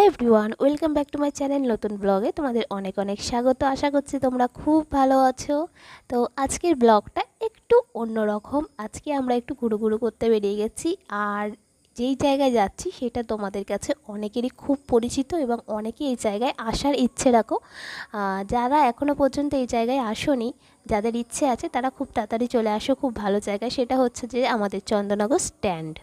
Hello everyone, welcome back to my channel নতুন ব্লগে তোমাদের অনেক অনেক স্বাগত। আশা করছি তোমরা খুব ভালো আছো। তো আজকের ব্লগটা একটু অন্যরকম। আজকে আমরা একটু ঘুরু ঘুরু করতে বেরিয়ে গেছি আর যেই জায়গায় যাচ্ছি সেটা তোমাদের কাছে অনেকেরই খুব পরিচিত এবং অনেকে এই জায়গায় আসার ইচ্ছে রাখো। যারা এখনও পর্যন্ত এই জায়গায় আসোনি, যাদের ইচ্ছে আছে তারা খুব তাড়াতাড়ি চলে আসো। খুব ভালো জায়গায় সেটা হচ্ছে যে আমাদের চন্দননগর স্ট্যান্ড।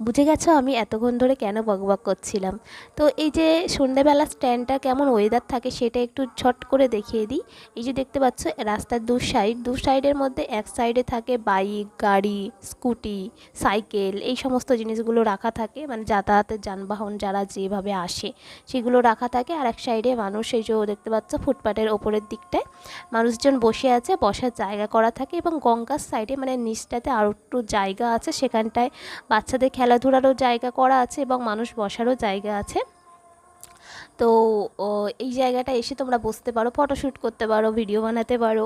বুঝে গেছো আমি এতক্ষণ ধরে কেন বকবক করছিলাম? তো এই যে সন্ধ্যেবেলা স্ট্যান্ডটা কেমন ওয়েদার থাকে সেটা একটু ছট করে দেখিয়ে দিই। এই যে দেখতে পাচ্ছ, রাস্তার দু সাইড দু সাইডের মধ্যে এক সাইডে থাকে বাইক গাড়ি স্কুটি সাইকেল এই সমস্ত জিনিসগুলো রাখা থাকে। মানে যাতায়াতের যানবাহন যারা যেভাবে আসে সেগুলো রাখা থাকে। আর এক সাইডে মানুষ এই যে দেখতে পাচ্ছ ফুটপাতের ওপরের দিকটায় মানুষজন বসে আছে, বসার জায়গা করা থাকে এবং গঙ্গার সাইডে মানে নিচটাতে আরও একটু জায়গা আছে সেখানটায় বাচ্চাদের খেলাধুলারও জায়গা করা আছে এবং মানুষ বসারও জায়গা আছে। তো এই জায়গাটা এসে তোমরা বসতে পারো ফটোশ্যুট করতে পারো ভিডিও বানাতে পারো।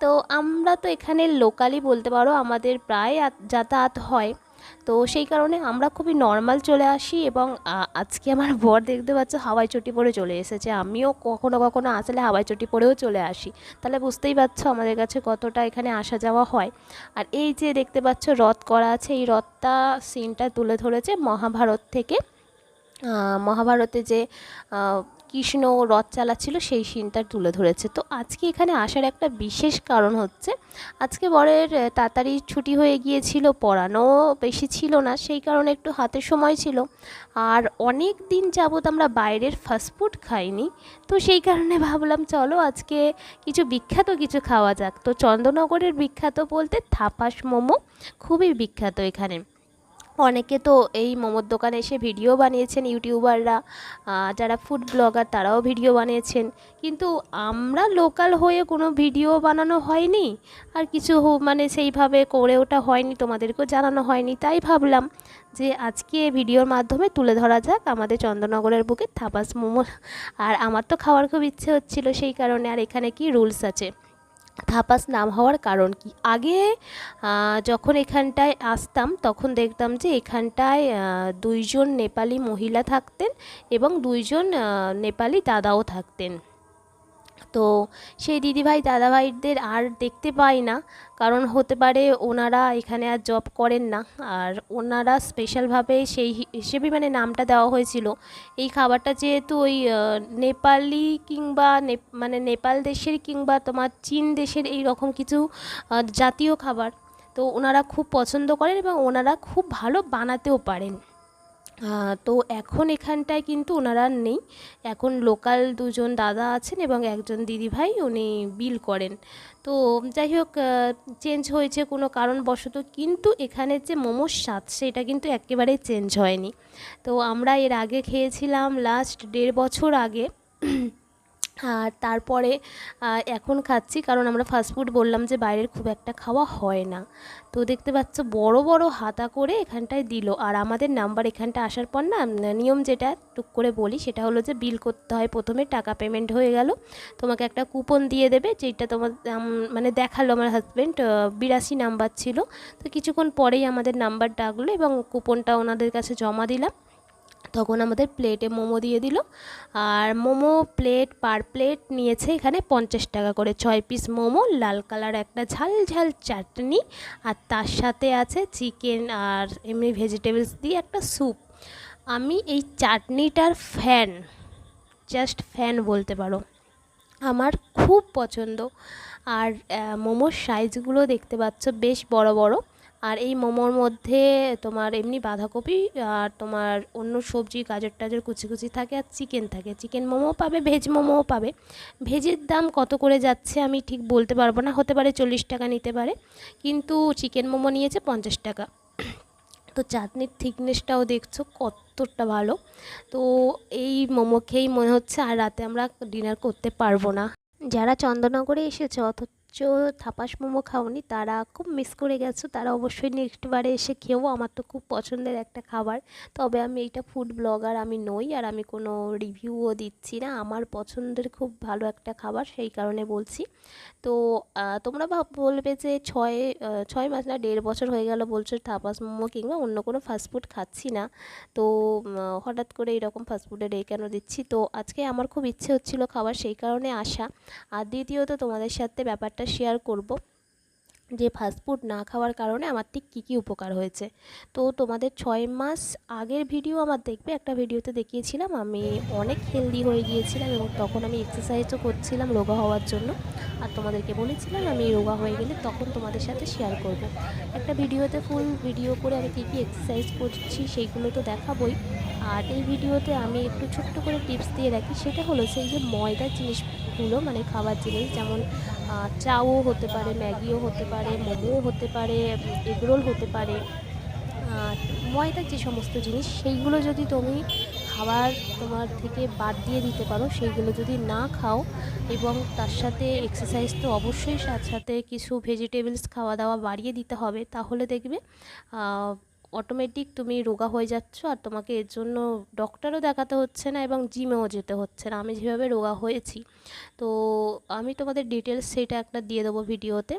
তো আমরা তো এখানে লোকালি বলতে পারো, আমাদের প্রায় যাতায়াত হয়। তো সেই কারণে আমরা খুবই নর্মাল চলে আসি এবং আজকে আমার বর দেখতে পাচ্ছ হাওয়াই চটি পরে চলে এসেছে। আমিও কখনো কখনো আসলে হাওয়াই চটি পরেও চলে আসি। তাহলে বুঝতেই পারছ আমাদের কাছে কতটা এখানে আসা যাওয়া হয়। আর এই যে দেখতে পাচ্ছ রথ করা আছে, এই রথটা সিনটা তুলে ধরেছে মহাভারত থেকে। মহাভারতে যে কৃষ্ণ রথ চালাচ্ছিল সেই সিনটা তুলে ধরেছে। তো আজকে এখানে আসার একটা বিশেষ কারণ হচ্ছে, আজকে বরের তাড়াতাড়ি ছুটি হয়ে গিয়েছিল, পড়ানো বেশি ছিল না, সেই কারণে একটু হাতে সময় ছিল। আর অনেক দিন যাবৎ আমরা বাইরের ফাস্টফুড খাইনি, তো সেই কারণে ভাবলাম, চলো আজকে কিছু বিখ্যাত কিছু খাওয়া যাক। তো চন্দ্রনগরের বিখ্যাত বলতে, থাপাস মোমো, খুবই বিখ্যাত এখানে। অনেকে তো এই মোমোর দোকানে এসে ভিডিও বানিয়েছেন ইউটিউবাররা যারা ফুড ব্লগার তারাও ভিডিও বানিয়েছেন। কিন্তু আমরা লোকাল হয়ে কোনো ভিডিও বানানো হয়নি। আর কিছু মানে সেইভাবে করে ওটা হয়নি, তোমাদেরকেও জানানো হয়নি। তাই ভাবলাম যে আজকে ভিডিওর মাধ্যমে তুলে ধরা যাক আমাদের চন্দ্রনগরের বুকে থাপাস মোমো। আর আমার তো খাওয়ার খুব ইচ্ছে হচ্ছিল সেই কারণে, আর এখানে কি রুলস আছে? থাপাস নাম হওয়ার কারণ কি? আগে যখন এখানটায় আসতাম, তখন দেখতাম যে এখানটায় দুইজন নেপালি মহিলা থাকতেন এবং দুইজন নেপালি দাদাও থাকতেন। তো সেই দিদিভাই, দাদাভাইদের আর দেখতে পাই না। কারণ হতে পারে ওনারা এখানে আর জব করেন না। আর ওনারা স্পেশালভাবে সেই হিসেবে মানে নামটা দেওয়া হয়েছিল। এই খাবারটা যেহেতু ওই নেপালি কিংবা মানে নেপাল দেশের কিংবা তোমার চীন দেশের এই রকম কিছু জাতীয় খাবার, তো ওনারা খুব পছন্দ করেন এবং ওনারা খুব ভালো বানাতেও পারেন। তো এখন এখানটায় কিন্তু ওনারা নেই। এখন লোকাল দুজন দাদা আছেন এবং একজন দিদিভাই, উনি বিল করেন। তো যাই হোক চেঞ্জ হয়েছে কোনো কারণবশত, কিন্তু এখানে যে মোমোর স্বাদ, সেটা কিন্তু একেবারেই চেঞ্জ হয়নি। তো আমরা এর আগে খেয়েছিলাম লাস্ট দেড় বছর আগে। আর তারপরে এখন খাচ্ছি কারণ আমরা ফাস্টফুড বললাম যে বাইরের খুব একটা খাওয়া হয় না। তো দেখতে পাচ্ছ বড় বড় হাতা করে এখানটায় দিল। আর আমাদের নাম্বার এখানটা আসার পর না নিয়ম যেটা টুক করে বলি সেটা হলো যে বিল করতে হয় প্রথমে, টাকা পেমেন্ট হয়ে গেল। তোমাকে একটা কুপন দিয়ে দেবে যেটা তোমার মানে দেখাল আমার হাজব্যান্ড বিরাশি নাম্বার ছিল। তো কিছুক্ষণ পরেই আমাদের নাম্বার ডাকলো এবং কুপনটা ওনাদের কাছে জমা দিলাম। তখন আমাদের প্লেটে মোমো দিয়ে দিল। আর মোমো প্লেট পার প্লেট নিয়েছে এখানে পঞ্চাশ টাকা করে। ছয় পিস মোমো, লাল কালার একটা ঝাল ঝাল চাটনি, আর তার সাথে আছে চিকেন আর এমনি ভেজিটেবলস দিয়ে একটা স্যুপ আমি এই চাটনিটার ফ্যান জাস্ট ফ্যান বলতে পারো। আমার খুব পছন্দ। আর মোমোর সাইজগুলো দেখতে পাচ্ছ বেশ বড় বড়। আর এই মোমোর মধ্যে তোমার এমনি বাঁধাকপি আর তোমার অন্য সবজি, গাজর টাজর কুচি কুচি থাকে আর চিকেন থাকে। চিকেন মোমো পাবে, ভেজ মোমোও পাবে। ভেজের দাম কত করে যাচ্ছে আমি ঠিক বলতে পারব না, হতে পারে চল্লিশ টাকা নিতে পারে, কিন্তু চিকেন মোমো নিয়েছে পঞ্চাশ টাকা। তো চাটনির থিকনেসটাও দেখছ কতটা ভালো। তো এই মোমো খেয়েই মনে হচ্ছে আর রাতে আমরা ডিনার করতে পারব না। যারা চন্দননগরে এসেছ অথচ থাপাস মোমো খাওনি, তারা খুব মিস করে গেছো। তারা অবশ্যই নেক্সট বারে এসে খেয়েও আমার তো খুব পছন্দের একটা খাবার। তবে আমি এইটা ফুড ব্লগার আমি নই আর আমি কোনো রিভিউও দিচ্ছি না। আমার পছন্দের খুব ভালো একটা খাবার, সেই কারণে বলছি। তো তোমরা ভাব, বলবে যে ছয় ছয় মাস না দেড় বছর হয়ে গেল বলছো থাপাস মোমো কিংবা অন্য কোনো ফাস্টফুড খাচ্ছি না। তো হঠাৎ করে এরকম ফাস্টফুডের এই কেন দিচ্ছি? তো, আজকে আমার খুব ইচ্ছে হচ্ছিল খাবার সেই কারণে আসা আর দ্বিতীয়ত তোমাদের সাথে ব্যাপারটা শেয়ার করব যে ফাস্টফুড না খাওয়ার কারণে আমার ঠিক কী কী উপকার হয়েছে। তো তোমাদের ছয় মাস আগের ভিডিও আমার দেখবে, একটা ভিডিওতে দেখিয়েছিলাম, আমি অনেক হেলদি হয়ে গিয়েছিলাম এবং তখন আমি এক্সারসাইজও করছিলাম রোগা হওয়ার জন্য। আর তোমাদেরকে বলেছিলাম আমি রোগা হয়ে গেলে তখন তোমাদের সাথে শেয়ার করব। একটা ভিডিওতে ফুল ভিডিও করে আমি কী কী এক্সারসাইজ করছি সেইগুলো তো দেখাবই। আর এই ভিডিওতে আমি একটু ছোট্ট করে টিপস দিয়ে রাখি, সেটা হলো সেই যে ময়দার জিনিসগুলো মানে খাবার জিনিস, যেমন চাও হতে পারে, ম্যাগিও হতে পারে, মোমোও হতে পারে এগরোল হতে পারে ময়দার যে সমস্ত জিনিস, সেইগুলো যদি তুমি খাবার তোমার থেকে বাদ দিয়ে দিতে পারো, সেইগুলো যদি না খাও এবং তার সাথে এক্সারসাইজ তো অবশ্যই সাথে সাথে কিছু ভেজিটেবলস খাওয়া দাওয়া বাড়িয়ে দিতে হবে, তাহলে দেখবে অটোমেটিক তুমি রোগা হয়ে যাচ্ছ আর তোমাকে এর জন্য ডক্টরও দেখাতে হচ্ছে না এবং জিমেও যেতে হচ্ছে না। আমি যেভাবে রোগা হয়েছি, তো আমি তোমাদের ডিটেলস সেটা একটা দিয়ে দেবো ভিডিওতে।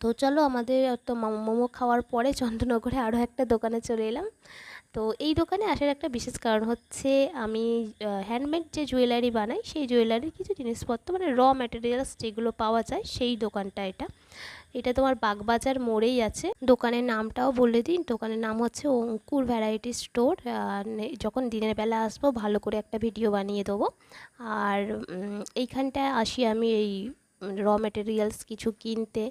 তো চলো আমাদের তো মোমো খাওয়ার পরে চন্দ্রনগরে আরও একটা দোকানে চলে এলাম। তো এই দোকানে আসার একটা বিশেষ কারণ হচ্ছে আমি হ্যান্ডমেড যে জুয়েলারি বানাই, সেই জুয়েলারির কিছু জিনিসপত্র মানে র ম্যাটেরিয়ালস যেগুলো পাওয়া যায়, সেই দোকানটা এটা। এটা তোমার বাগবাজার মোড়েই আছে। দোকানের নামটাও বলে দিন দোকানের নাম হচ্ছে অঙ্কুর ভ্যারাইটি স্টোর যখন দিনের বেলা আসব, ভালো করে একটা ভিডিও বানিয়ে দেবো। আর এইখানটায় আসি আমি এই র মেটেরিয়ালস কিছু কিনতে।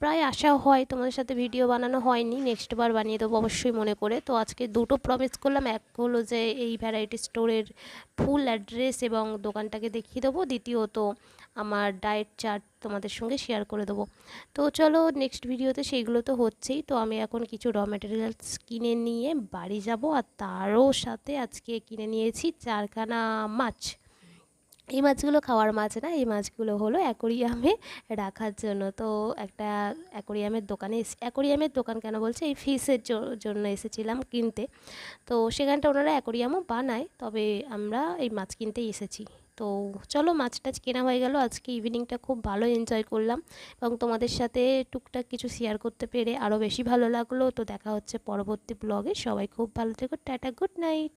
প্রায় আসা হয় তোমাদের সাথে ভিডিও বানানো হয়নি নেক্সট বার বানিয়ে দেবো অবশ্যই মনে করে। তো আজকে দুটো প্রমিস করলাম, এক হলো যে এই ভ্যারাইটি স্টোরের ফুল অ্যাড্রেস এবং দোকানটাকে দেখিয়ে দেবো, দ্বিতীয়ত আমার ডায়েট চার্ট তোমাদের সঙ্গে শেয়ার করে দেবো। তো চলো নেক্সট ভিডিওতে সেইগুলো তো হচ্ছেই। তো আমি এখন কিছু র মেটেরিয়ালস কিনে নিয়ে বাড়ি যাব, আর তারও সাথে আজকে কিনে নিয়েছি চারখানা মাছ। এই মাছগুলো খাওয়ার মাছ না, এই মাছগুলো হলো অ্যাকোরিয়ামে রাখার জন্য। তো একটা অ্যাকোরিয়ামের দোকানে এসে, অ্যাকোরিয়ামের দোকান কেন বলছে? এই ফিশের জন্য এসেছিলাম কিনতে। তো সেখানটা ওনারা অ্যাকোরিয়ামও বানায়, তবে আমরা এই মাছ কিনতেই এসেছি। তো চলো মাছ টাছ কেনা হয়ে গেল। আজকে ইভিনিংটা খুব ভালো এনজয় করলাম এবং তোমাদের সাথে টুকটাক কিছু শেয়ার করতে পেরে আরও বেশি ভালো লাগল। তো দেখা হচ্ছে পরবর্তী ব্লগে। সবাই খুব ভালো থেকো। Tata, good night.